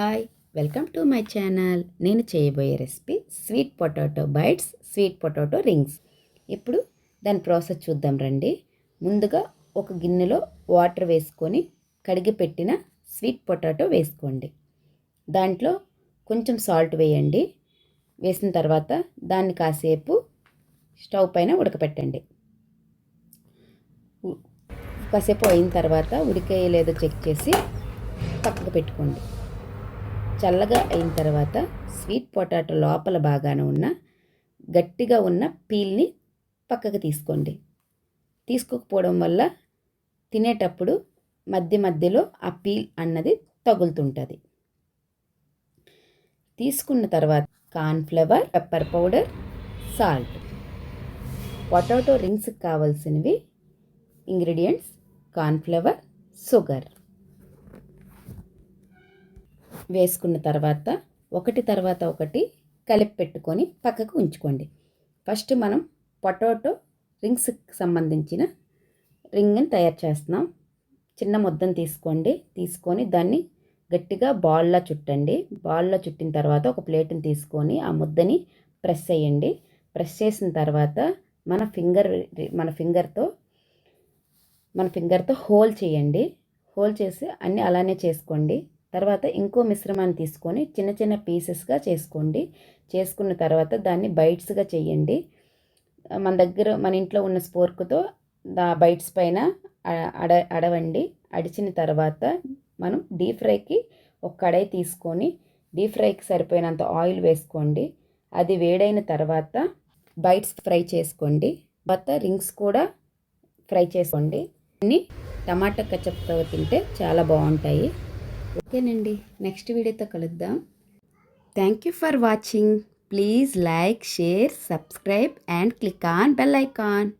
Hi welcome to my channel. నేను చేయబోయే recipe sweet potato bites sweet potato rings. ఇప్పుడు దాని ప్రాసెస్ చూద్దాం రండి. ముందుగా ఒక గిన్నెలో వాటర్ వేసుకొని కడిగి పెట్టిన స్వీట్ పొటాటో వేసుకోండి. దాంట్లో కొంచెం సాల్ట్ వేయండి. వేసిన తర్వాత దాన్ని కాసేపు స్టవ్ పైన ఉడకపెట్టండి. కాసేపు అయిన తర్వాత ఉడికాయ లేదో చెక్ చేసి పక్కకు పెట్టుకోండి. చల్లగా అయిన తర్వాత స్వీట్ పొటాటో లోపల బాగానే ఉన్న గట్టిగా ఉన్న పీల్ని పక్కకు తీసుకోండి. తీసుకోకపోవడం వల్ల తినేటప్పుడు మధ్య మధ్యలో ఆ పీల్ అన్నది తగులుతుంటుంది. తీసుకున్న తర్వాత cornflour pepper powder salt. Potato రింగ్స్కి కావాల్సినవి ఇంగ్రీడియంట్స్ కార్న్ఫ్లవర్ షుగర్. వేసుకున్న తర్వాత ఒకటి తర్వాత ఒకటి కలిపి పెట్టుకొని పక్కకు ఉంచుకోండి. ఫస్ట్ మనం పొటాటో రింగ్స్కి సంబంధించిన రింగ్ని తయారు చేస్తున్నాం. చిన్న ముద్దను తీసుకోండి. తీసుకొని దాన్ని గట్టిగా బాల్లా చుట్టండి. బాల్లో చుట్టిన తర్వాత ఒక ప్లేట్ని తీసుకొని ఆ ముద్దని ప్రెస్ చేయండి. ప్రెస్ చేసిన తర్వాత మన ఫింగర్ మన ఫింగర్తో మన ఫింగర్తో హోల్ చేయండి. హోల్ చేసి అన్నీ అలానే చేసుకోండి. తర్వాత ఇంకో మిశ్రమాన్ని తీసుకొని చిన్న చిన్న పీసెస్గా చేసుకోండి. చేసుకున్న తర్వాత దాన్ని బైట్స్గా చేయండి. మన దగ్గర మన ఇంట్లో ఉన్న స్పోర్క్తో దా బైట్స్ పైన అడ అడవండి. అడిచిన తర్వాత మనం డీప్ ఫ్రైకి ఒక కడాయి తీసుకొని డీప్ ఫ్రైకి సరిపోయినంత ఆయిల్ వేసుకోండి. అది వేడైన తర్వాత బైట్స్ ఫ్రై చేసుకోండి. తర్వాత రింగ్స్ కూడా ఫ్రై చేసుకోండి. అన్ని టమాటా కచప్తో తింటే చాలా బాగుంటాయి. ఓకేనండి. నెక్స్ట్ వీడియోతో కలుద్దాం. Thank you for watching please like share subscribe and click on bell icon